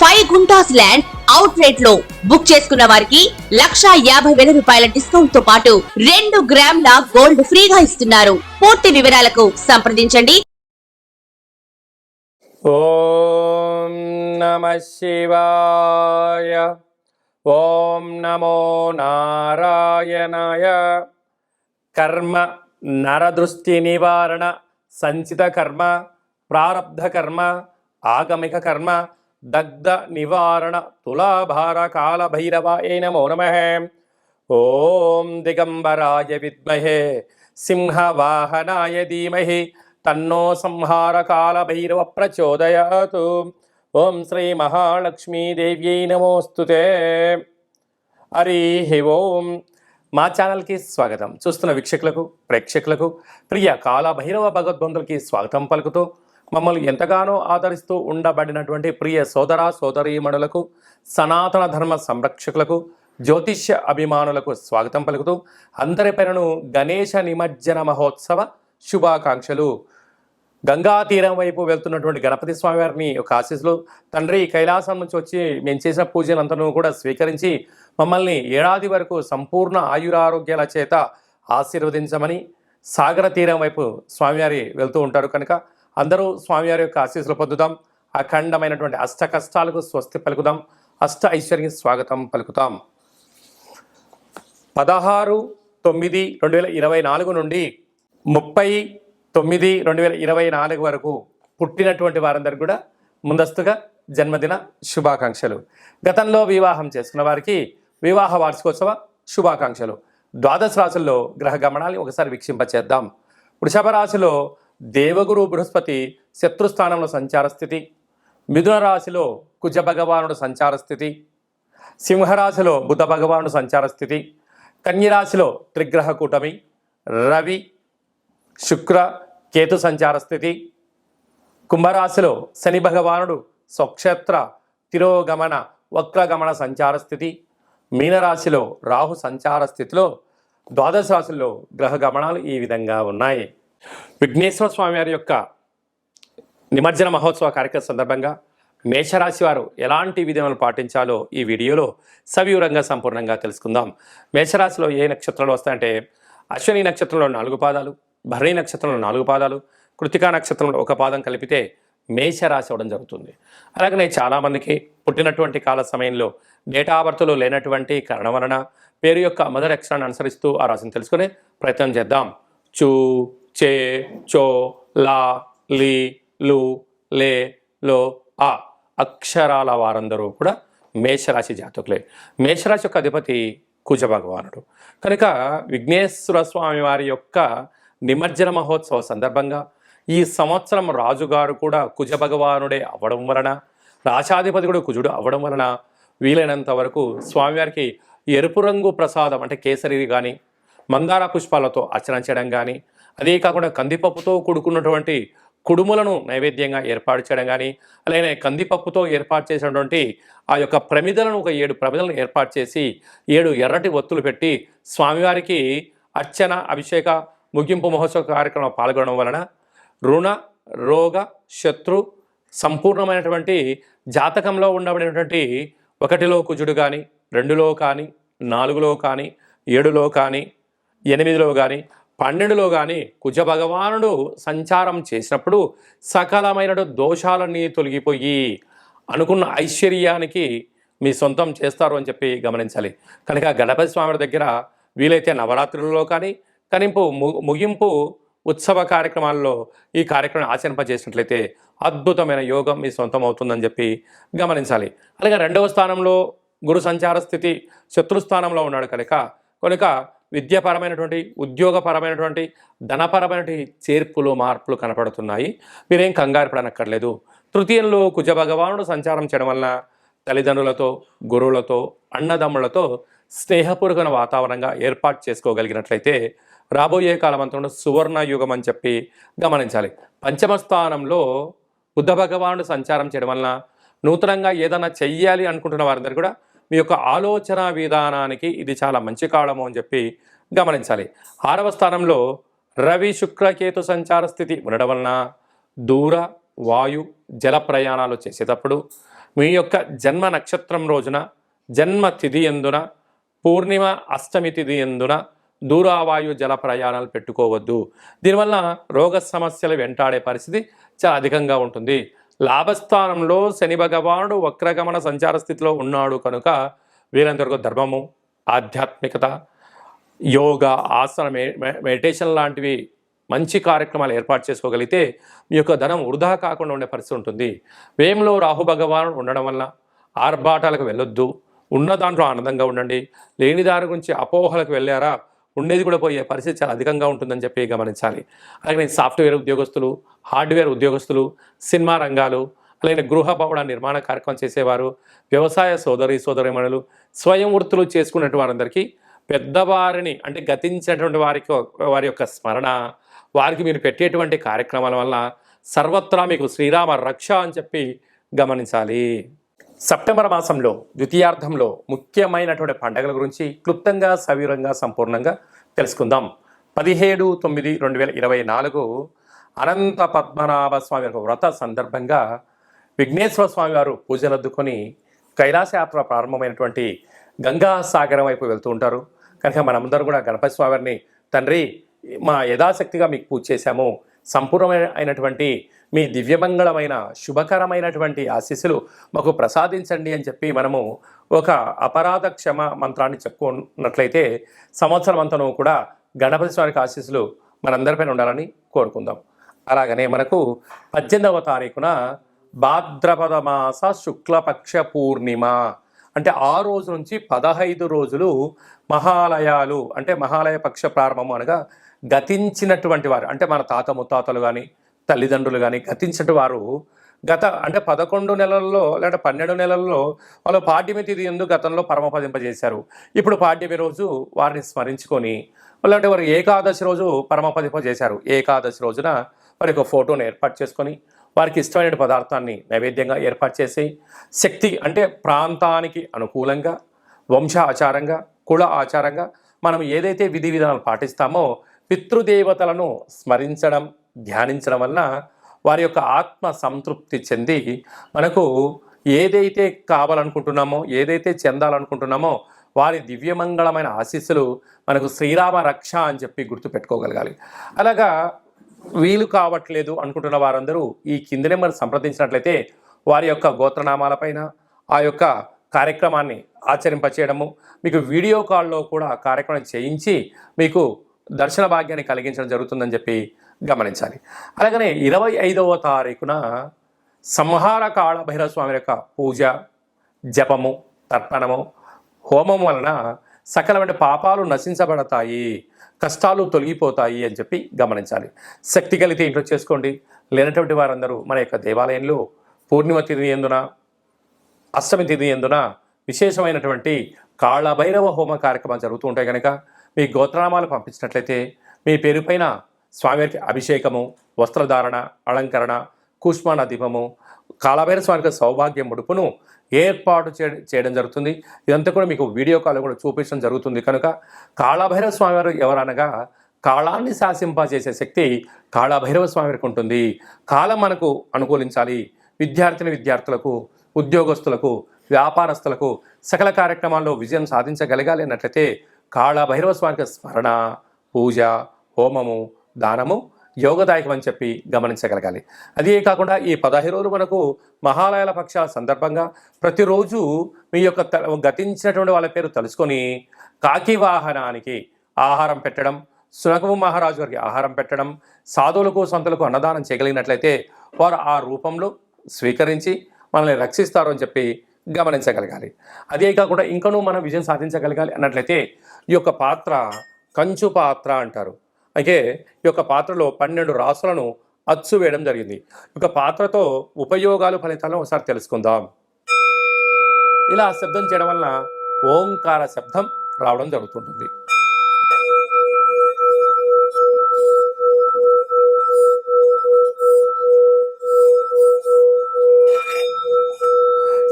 Five guntas land out రేట్లో book చేసుకున్న వారికి లక్షా యాభై వేల రూపాయల డిస్కౌంట్తో పాటు రెండు గ్రాముల గోల్డ్ ఫ్రీగా ఇస్తున్నారు. పూర్తి వివరాలకు సంప్రదించండి. ఓం నమ శివాయ. ఓం నమో నారాయణాయ. కర్మ నరదృష్టి నివారణ సంచిత కర్మ ప్రారబ్ధ కర్మ ఆగమిక కర్మ దగ్ధ నివారణ తులాభార కాల భైరవాయ నమో నమ. ఓం దిగంబరాయ విద్మహే సింహవాహనాయ ధీమహి తన్నో సంహార కాల భైరవ ప్రచోదయాతు. ఓం శ్రీ మహాలక్ష్మీదేవ్యై నమోస్తుతే. హరి ఓం. మా ఛానల్కి స్వాగతం. చూస్తున్న వీక్షకులకు ప్రేక్షకులకు ప్రియ కాల భైరవ భగవద్బంధులకి స్వాగతం పలుకుతూ మమ్మల్ని ఎంతగానో ఆదరిస్తూ ఉండబడినటువంటి ప్రియ సోదర సోదరీమణులకు సనాతన ధర్మ సంరక్షకులకు జ్యోతిష్య అభిమానులకు స్వాగతం పలుకుతూ అందరి పేరును గణేశ నిమజ్జన మహోత్సవ శుభాకాంక్షలు. గంగా తీరం వైపు వెళ్తున్నటువంటి గణపతి స్వామి వారిని ఒక ఆశీస్సులు తండ్రి కైలాసం నుంచి వచ్చి మేము చేసిన పూజలంతను కూడా స్వీకరించి మమ్మల్ని ఏడాది వరకు సంపూర్ణ ఆయురారోగ్యాల చేత ఆశీర్వదించమని సాగర తీరం వైపు స్వామివారి వెళ్తూ ఉంటారు కనుక అందరూ స్వామివారి యొక్క ఆశీస్సులు పొందుదాం. అఖండమైనటువంటి అష్ట కష్టాలకు స్వస్తి పలుకుదాం. అష్ట ఐశ్వర్య స్వాగతం పలుకుతాం. పదహారు తొమ్మిది రెండు వేల ఇరవై నాలుగు నుండి ముప్పై తొమ్మిది రెండు వేల ఇరవై నాలుగు వరకు పుట్టినటువంటి వారందరికీ కూడా ముందస్తుగా జన్మదిన శుభాకాంక్షలు. గతంలో వివాహం చేసుకున్న వారికి వివాహ వార్షికోత్సవ శుభాకాంక్షలు. ద్వాదశ రాశుల్లో గ్రహ గమనాన్ని ఒకసారి వీక్షింపచేద్దాం. వృషభ రాశిలో దేవగురు బృహస్పతి శత్రుస్థానంలో సంచార స్థితి. మిథున రాశిలో కుజ భగవానుడు సంచార స్థితి. సింహరాశిలో బుధ భగవానుడు సంచార స్థితి. కన్యరాశిలో త్రిగ్రహ కూటమి. రవి శుక్ర కేతు సంచార స్థితి. కుంభరాశిలో శని భగవానుడు స్వక్షేత్ర తిరోగమన వక్రగమన సంచార స్థితి. మీనరాశిలో రాహు సంచార స్థితిలో ద్వాదశ రాశుల్లో గ్రహ గమనాలు ఈ విధంగా ఉన్నాయి. విఘ్నేశ్వర స్వామి వారి యొక్క నిమజ్జన మహోత్సవ కార్యక్రమం సందర్భంగా మేషరాశి వారు ఎలాంటి విధములను పాటించాలో ఈ వీడియోలో సవివరంగా సంపూర్ణంగా తెలుసుకుందాం. మేషరాశిలో ఏ నక్షత్రాలు వస్తాయంటే అశ్విని నక్షత్రంలో నాలుగు పాదాలు భరణి నక్షత్రంలో నాలుగు పాదాలు కృతికా నక్షత్రంలో ఒక పాదం కలిపితే మేషరాశి అవడం జరుగుతుంది. అలాగనే చాలామందికి పుట్టినటువంటి కాల సమయంలో డేటా బర్త్లో లేనటువంటి కారణం వలన పేరు యొక్క మొదటి అక్షరాన్ని అనుసరిస్తూ ఆ రాశిని తెలుసుకునే ప్రయత్నం చేద్దాం. చూ చే చో లా లి లు లే లో ఆ అక్షరాల వారందరూ కూడా మేషరాశి జాతకులే. మేషరాశి యొక్క అధిపతి కుజ భగవానుడు కనుక విఘ్నేశ్వర స్వామి వారి యొక్క నిమజ్జన మహోత్సవ సందర్భంగా ఈ సంవత్సరం రాజుగారు కూడా కుజ భగవానుడే అవ్వడం వలన రాశాధిపతి కూడా కుజుడు అవ్వడం వలన వీలైనంత వరకు స్వామివారికి ఎరుపు రంగు ప్రసాదం అంటే కేసరి కానీ మందార పుష్పాలతో అర్చన చేయడం కానీ అదే కాకుండా కందిపప్పుతో కూడుకున్నటువంటి కుడుములను నైవేద్యంగా ఏర్పాటు చేయడం కానీ అలాగే కందిపప్పుతో ఏర్పాటు చేసినటువంటి ఆ యొక్క ప్రమిదలను ఒక ఏడు ప్రమిదలను ఏర్పాటు చేసి ఏడు ఎర్రటి ఒత్తులు పెట్టి స్వామివారికి అర్చన అభిషేక ముగింపు మహోత్సవ కార్యక్రమం పాల్గొనడం వలన రుణ రోగ శత్రు సంపూర్ణమైనటువంటి జాతకంలో ఉండబడినటువంటి ఒకటిలో కుజుడు కానీ రెండులో కానీ నాలుగులో కానీ ఏడులో కానీ ఎనిమిదిలో కానీ పన్నెండులో కానీ కుజ భగవానుడు సంచారం చేసినప్పుడు సకలమైన దోషాలన్నీ తొలగిపోయి అనుకున్న ఐశ్వర్యానికి మీ సొంతం చేస్తారు అని చెప్పి గమనించాలి. కనుక గణపతి స్వామి దగ్గర వీలైతే నవరాత్రులలో కానీ కనింపు ము- ముగింపు ఉత్సవ కార్యక్రమాల్లో ఈ కార్యక్రమం ఆచరింపజేసినట్లయితే అద్భుతమైన యోగం మీ సొంతం అవుతుందని చెప్పి గమనించాలి. అలాగే రెండవ స్థానంలో గురు సంచార స్థితి శత్రుస్థానంలో ఉన్నాడు కనుక కనుక విద్యాపరమైనటువంటి ఉద్యోగపరమైనటువంటి ధనపరమైనటువంటి చేర్పులు మార్పులు కనపడుతున్నాయి. మీరేం కంగారు పడనక్కర్లేదు. తృతీయంలో కుజ భగవానుడు సంచారం చేయడం వలన తల్లిదండ్రులతో గురువులతో అన్నదమ్ములతో స్నేహపూర్వక వాతావరణంగా ఏర్పాటు చేసుకోగలిగినట్లయితే రాబోయే కాలం సువర్ణ యుగం అని చెప్పి గమనించాలి. పంచమ స్థానంలో బుద్ధ భగవానుడు సంచారం చేయడం వలన నూతనంగా ఏదైనా చెయ్యాలి అనుకుంటున్న వారందరూ కూడా మీ యొక్క ఆలోచన విధానానికి ఇది చాలా మంచి కాలము అని చెప్పి గమనించాలి. ఆరవ స్థానంలో రవి శుక్రకేతు సంచార స్థితి ఉండడం వలన దూర వాయు జల ప్రయాణాలు చేసేటప్పుడు మీ యొక్క జన్మ నక్షత్రం రోజున జన్మ తిథి ఎందున పూర్ణిమ అష్టమి తిథి ఎందున దూరావాయు జల ప్రయాణాలు పెట్టుకోవద్దు. దీనివల్ల రోగ సమస్యలు వెంటాడే పరిస్థితి చాలా అధికంగా ఉంటుంది. లాభస్థానంలో శని భగవానుడు వక్రగమన సంచార స్థితిలో ఉన్నాడు కనుక వీరందరికీ ధర్మము ఆధ్యాత్మికత యోగా ఆసన మెడిటేషన్ లాంటివి మంచి కార్యక్రమాలు ఏర్పాటు చేసుకోగలిగితే మీ యొక్క ధనం వృధా కాకుండా ఉండే పరిస్థితి ఉంటుంది. వేయంలో రాహు భగవానుడు ఉండడం వల్ల ఆర్భాటాలకు వెళ్ళొద్దు. ఉన్న దాంట్లో ఆనందంగా ఉండండి. లేని దాని గురించి అపోహలకు వెళ్ళారా? ఉండేది కూడా పోయే పరిస్థితి చాలా అధికంగా ఉంటుందని చెప్పి గమనించాలి. అలాగే సాఫ్ట్వేర్ ఉద్యోగస్తులు హార్డ్వేర్ ఉద్యోగస్తులు సినిమా రంగాలు అలాగే గృహ భవన నిర్మాణ కార్యక్రమం చేసేవారు వ్యవసాయ సోదరి సోదరిమణులు స్వయం వృత్తులు చేసుకున్నటువంటి వారందరికీ పెద్దవారిని అంటే గతించినటువంటి వారికి వారి యొక్క స్మరణ వారికి మీరు పెట్టేటువంటి కార్యక్రమాల వల్ల సర్వత్రా మీకు శ్రీరామ రక్ష అని చెప్పి గమనించాలి. సెప్టెంబర్ మాసంలో ద్వితీయార్థంలో ముఖ్యమైనటువంటి పండుగల గురించి క్లుప్తంగా సవివరంగా సంపూర్ణంగా తెలుసుకుందాం. పదిహేడు తొమ్మిది రెండు వేల ఇరవై నాలుగు అనంత పద్మనాభ స్వామి యొక్క వ్రత సందర్భంగా విఘ్నేశ్వర స్వామి వారు పూజలద్దుకొని కైలాసయాత్ర కైలాస యాత్ర ప్రారంభమైనటువంటి గంగా సాగరం వైపు వెళ్తూ ఉంటారు. కనుక మనమందరం కూడా గణపతి స్వామిని తండ్రి మా యథాశక్తిగా మీకు పూజ చేశాము. సంపూర్ణమైన అయినటువంటి మీ దివ్యమంగళమైన శుభకరమైనటువంటి ఆశీస్సులు మాకు ప్రసాదించండి అని చెప్పి మనము ఒక అపరాధ క్షమ మంత్రాన్ని చెప్పుకున్నట్లయితే సంవత్సరం అంతను కూడా గణపతి స్వామికి ఆశీస్సులు మనందరిపైన ఉండాలని కోరుకుందాం. అలాగనే మనకు పద్దెనిమిదవ తారీఖున భాద్రపద మాస శుక్లపక్ష పూర్ణిమ. అంటే ఆ రోజు నుంచి పదహైదు రోజులు మహాలయాలు అంటే మహాలయ పక్ష ప్రారంభము అనగా గతించినటువంటి వారు అంటే మన తాత ముత్తాతలు కానీ తల్లిదండ్రులు కానీ గతించిన వారు గత అంటే పదకొండు నెలల్లో లేదా పన్నెండు నెలల్లో వాళ్ళు పాడ్యమి తిథి ఎందుకు గతంలో పరమపదింపజేశారు. ఇప్పుడు పాడ్యమి రోజు వారిని స్మరించుకొని లేదంటే వారు ఏకాదశి రోజు పరమపదింపజేశారు. ఏకాదశి రోజున వారి యొక్క ఫోటోను ఏర్పాటు చేసుకొని వారికి ఇష్టమైన పదార్థాన్ని నైవేద్యంగా ఏర్పాటు చేసి శక్తి అంటే ప్రాంతానికి అనుకూలంగా వంశ ఆచారంగా కుల ఆచారంగా మనం ఏదైతే విధి విధానాలు పాటిస్తామో పితృదేవతలను స్మరించడం ధ్యానించడం వలన వారి యొక్క ఆత్మ సంతృప్తి చెంది మనకు ఏదైతే కావాలనుకుంటున్నామో ఏదైతే చెందాలనుకుంటున్నామో వారి దివ్యమంగళమైన ఆశీస్సులు మనకు శ్రీరామ రక్ష అని చెప్పి గుర్తుపెట్టుకోగలగాలి. అలాగా వీలు కావట్లేదు అనుకుంటున్న వారందరూ ఈ కింది నెంబర్ సంప్రదించినట్లయితే వారి యొక్క గోత్రనామాలపైన ఆ యొక్క కార్యక్రమాన్ని ఆచరింపచేయడము మీకు వీడియో కాల్లో కూడా కార్యక్రమం చేయించి మీకు దర్శన భాగ్యాన్ని కలిగించడం జరుగుతుందని చెప్పి గమనించాలి. అలాగనే ఇరవై ఐదవ తారీఖున సంహార కాళ భైరవ స్వామి యొక్క పూజ జపము తర్పణము హోమం వలన సకలమైన పాపాలు నశించబడతాయి. కష్టాలు తొలగిపోతాయి అని చెప్పి గమనించాలి. శక్తి కలిగితే ఇంట్లో చేసుకోండి. లేనటువంటి వారందరూ మన యొక్క దేవాలయంలో పూర్ణిమ తిథి ఎందున అష్టమి తిథి ఎందున విశేషమైనటువంటి కాళభైరవ హోమ కార్యక్రమాలు జరుగుతూ ఉంటాయి కనుక మీ గోత్రనామాలు పంపించినట్లయితే మీ పేరుపైన స్వామివారికి అభిషేకము వస్త్రధారణ అలంకరణ కూష్మాన దీపము కాలభైర స్వామికి సౌభాగ్య ముడుపును ఏర్పాటు చేయడం జరుగుతుంది. ఇదంతా కూడా మీకు వీడియో కాల్ కూడా చూపించడం జరుగుతుంది. కనుక కాళభైరవ స్వామివారు ఎవరనగా కాళాన్ని శాసింపజేసే శక్తి కాళభైరవ స్వామివారికి ఉంటుంది. కాలం మనకు అనుకూలించాలి. విద్యార్థిని విద్యార్థులకు ఉద్యోగస్తులకు వ్యాపారస్తులకు సకల కార్యక్రమాల్లో విజయం సాధించగలగాలి అన్నట్లయితే కాళభైరవ స్వామికి స్మరణ పూజ హోమము దానము యోగదాయకం అని చెప్పి గమనించగలగాలి. అదే కాకుండా ఈ పదహైదు రోజులు మనకు మహాలయాల పక్షాల సందర్భంగా ప్రతిరోజు మీ యొక్క గతించినటువంటి వాళ్ళ పేరు తెలుసుకొని కాకి వాహనానికి ఆహారం పెట్టడం సునకము మహారాజు వారికి ఆహారం పెట్టడం సాధువులకు సంతులకు అన్నదానం చేయగలిగినట్లయితే వారు ఆ రూపంలో స్వీకరించి మనల్ని రక్షిస్తారు అని చెప్పి గమనించగలగాలి. అదే కాకుండా ఇంకనూ మనం విజయం సాధించగలగాలి అన్నట్లయితే ఈ యొక్క పాత్ర కంచు పాత్ర అంటారు. అయితే ఈ యొక్క పాత్రలో పన్నెండు రాసులను అచ్చు వేయడం జరిగింది. ఒక పాత్రతో ఉపయోగాలు ఫలితాలను ఒకసారి తెలుసుకుందాం. ఇలా శబ్దం చేయడం వలన ఓంకార శబ్దం రావడం జరుగుతుంటుంది.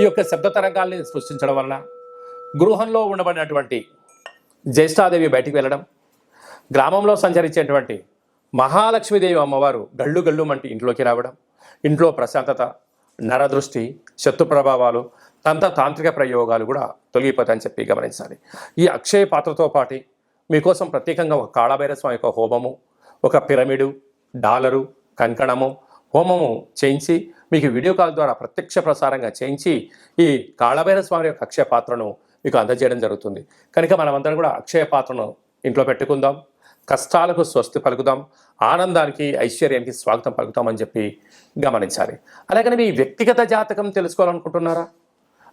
ఈ యొక్క శబ్ద తరంగాల్ని సృష్టించడం వలన గృహంలో ఉండబడినటువంటి జ్యేష్ఠాదేవి బయటికి వెళ్ళడం గ్రామంలో సంచరించేటువంటి మహాలక్ష్మీదేవి అమ్మవారు గళ్ళు గళ్ళు మంటి ఇంట్లోకి రావడం ఇంట్లో ప్రశాంతత నరదృష్టి శత్రు ప్రభావాలు తంత తాంత్రిక ప్రయోగాలు కూడా తొలగిపోతాయని చెప్పి గమనించాలి. ఈ అక్షయ పాత్రతో పాటు మీకోసం ప్రత్యేకంగా ఒక కాళభైర స్వామి యొక్క హోమము ఒక పిరమిడు డాలరు కంకణము హోమము చేయించి మీకు వీడియో కాల్ ద్వారా ప్రత్యక్ష ప్రసారంగా చేయించి ఈ కాళభైరస్వామి యొక్క అక్షయ పాత్రను మీకు అందజేయడం జరుగుతుంది. కనుక మనమందరం కూడా అక్షయ పాత్రను ఇంట్లో పెట్టుకుందాం. కష్టాలకు స్వస్తి పలుకుదాం ఆనందానికి ఐశ్వర్యానికి స్వాగతం పలుకుతామని చెప్పి గమనించాలి. అలాగని మీ వ్యక్తిగత జాతకం తెలుసుకోవాలనుకుంటున్నారా?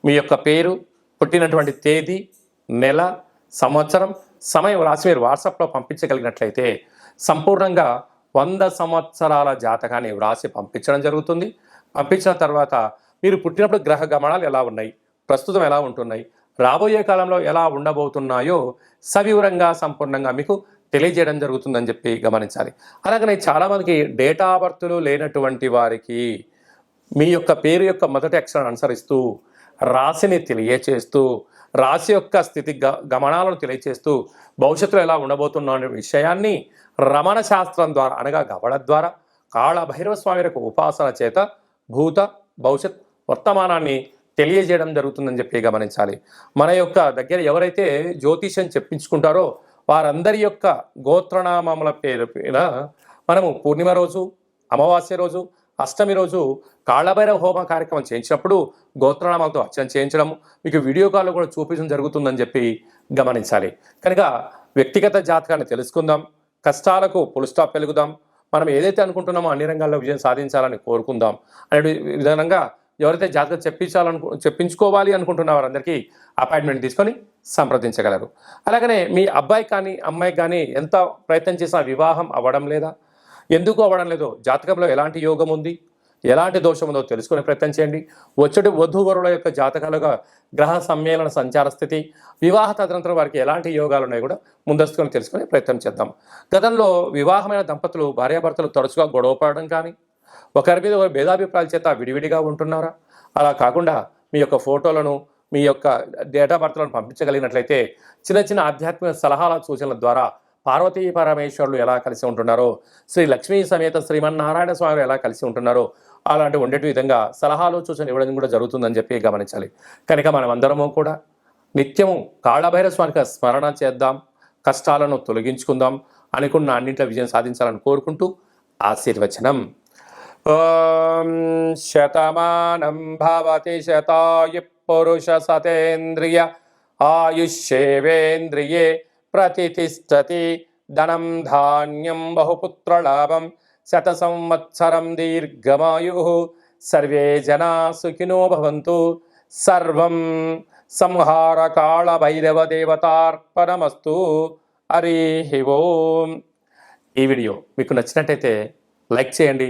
మీ యొక్క పేరు పుట్టినటువంటి తేదీ నెల సంవత్సరం సమయం రాసి మీరు వాట్సాప్లో పంపించగలిగినట్లయితే సంపూర్ణంగా వంద సంవత్సరాల జాతకాన్ని వ్రాసి పంపించడం జరుగుతుంది. పంపించిన తర్వాత మీరు పుట్టినప్పుడు గ్రహ గమనాలు ఎలా ఉన్నాయి? ప్రస్తుతం ఎలా ఉంటున్నాయి? రాబోయే కాలంలో ఎలా ఉండబోతున్నాయో సవివరంగా సంపూర్ణంగా మీకు తెలియజేయడం జరుగుతుందని చెప్పి గమనించాలి. అలాగనే చాలామందికి డేటా బర్త్లు లేనటువంటి వారికి మీ యొక్క పేరు యొక్క మొదటి అక్షరాన్ని అనుసరిస్తూ రాశిని తెలియచేస్తూ రాశి యొక్క స్థితి గ గమనాలను తెలియచేస్తూ భవిష్యత్తులో ఎలా ఉండబోతున్నా అనే విషయాన్ని రమణ శాస్త్రం ద్వారా అనగా గవడ ద్వారా కాళ భైరవ స్వామి యొక్క ఉపాసన చేత భూత భవిష్యత్ వర్తమానాన్ని తెలియజేయడం జరుగుతుందని చెప్పి గమనించాలి. మన యొక్క దగ్గర ఎవరైతే జ్యోతిష్యం చెప్పించుకుంటారో వారందరి యొక్క గోత్రనామముల పేరు మీద మనము పూర్ణిమ రోజు అమావాస్య రోజు అష్టమి రోజు కాళ్ళభైరవ హోమ కార్యక్రమం చేయించినప్పుడు గోత్రనామాలతో అర్చన చేయించడం మీకు వీడియో కాల్లో కూడా చూపించడం జరుగుతుందని చెప్పి గమనించాలి. కనుక వ్యక్తిగత జాతకాన్ని తెలుసుకుందాం కష్టాలకు పుల్ స్టాప్ పెరుగుదాం మనం ఏదైతే అనుకుంటున్నామో అన్ని రంగాల్లో విజయం సాధించాలని కోరుకుందాం అనే విధానంగా ఎవరైతే జాతకం చెప్పించాలనుకు చెప్పించుకోవాలి అనుకుంటున్న వారందరికీ అపాయింట్మెంట్ తీసుకొని సంప్రదించగలరు. అలాగనే మీ అబ్బాయి కానీ అమ్మాయి కానీ ఎంత ప్రయత్నం చేసినా వివాహం అవ్వడం లేదా? ఎందుకు అవ్వడం లేదో? జాతకంలో ఎలాంటి యోగం ఉంది? ఎలాంటి దోషం ఉందో తెలుసుకునే ప్రయత్నం చేయండి. వచ్చటి వధూవరుల యొక్క జాతకాలుగా గ్రహ సమ్మేళన సంచార స్థితి వివాహ తదనంతరం వారికి ఎలాంటి యోగాలు ఉన్నాయి కూడా ముందస్తుకొని తెలుసుకునే ప్రయత్నం చేద్దాం. గతంలో వివాహమైన దంపతులు భార్యాభర్తలు తరచుగా గొడవపడడం కానీ ఒకరి మీద ఒకరు భేదాభిప్రాయాల చేత విడివిడిగా ఉంటున్నారా? అలా కాకుండా మీ యొక్క ఫోటోలను మీ యొక్క డేటా బర్త్లను పంపించగలిగినట్లయితే చిన్న చిన్న ఆధ్యాత్మిక సలహాల సూచనల ద్వారా పార్వతీ పరమేశ్వరులు ఎలా కలిసి ఉంటున్నారో శ్రీ లక్ష్మీ సమేత శ్రీమన్నారాయణ స్వామి ఎలా కలిసి ఉంటున్నారో అలాంటి ఉండేటి విధంగా సలహాలు సూచనలు ఇవ్వడం కూడా జరుగుతుందని చెప్పి గమనించాలి. కనుక మనం అందరము కూడా నిత్యము కాళభైర స్వామికి స్మరణ చేద్దాం కష్టాలను తొలగించుకుందాం అనుకున్న అన్నింటిలో విజయం సాధించాలని కోరుకుంటూ ఆశీర్వచనం. ఓం శతమానం భవతి శతాయు పురుష సతేంద్రియ ఆయుష్యేవేంద్రియే ప్రతిష్టతి ధనం ధాన్యం బహుపుత్రలాభం శత సంవత్సరం దీర్ఘమాయు సర్వే జనా సుఖినో భవంతు సర్వం సంహార కాళ భైరవ దేవతార్పణమస్తు హరి ఓం ఈ వీడియో మీకు నచ్చినట్టయితే లైక్ చేయండి